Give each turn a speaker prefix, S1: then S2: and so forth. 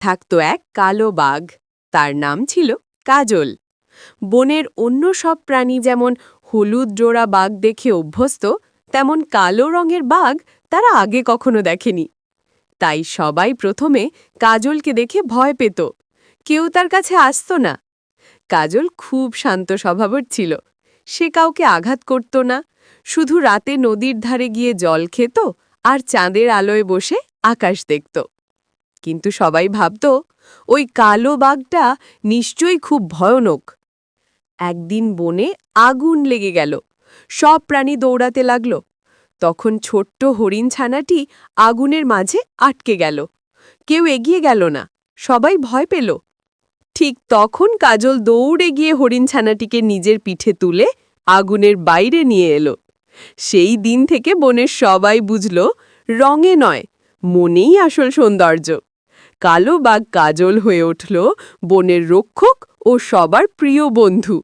S1: থাকতো এক কালো বাঘ। তার নাম ছিল কাজল। বনের অন্য সব প্রাণী যেমন হলুদ জোড়া বাঘ দেখে অভ্যস্ত, তেমন কালো রঙের বাঘ তারা আগে কখনো দেখেনি। তাই সবাই প্রথমে কাজলকে দেখে ভয় পেত। কেউ তার কাছে আসত না। কাজল খুব শান্ত স্বভাবের ছিল। সে কাউকে আঘাত করত না। শুধু রাতে নদীর ধারে গিয়ে জল খেত আর চাঁদের আলোয় বসে আকাশ দেখত। কিন্তু সবাই ভাবত, ওই কালো বাঘটা নিশ্চয়ই খুব ভয়ানক। একদিন বনে আগুন লেগে গেল। সব প্রাণী দৌড়াতে লাগল। তখন ছোট্ট হরিণ ছানাটি আগুনের মাঝে আটকে গেল। কেউ এগিয়ে গেল না। সবাই ভয় পেল। ঠিক তখন কাজল দৌড়ে গিয়ে হরিণ ছানাটিকে নিজের পিঠে তুলে আগুনের বাইরে নিয়ে এলো। সেই দিন থেকে বনের সবাই বুঝল, রঙে নয়, মনেই আসল সৌন্দর্য। কালো বাঘ কাজল হয়ে উঠল বনের রক্ষক ও সবার প্রিয় বন্ধু।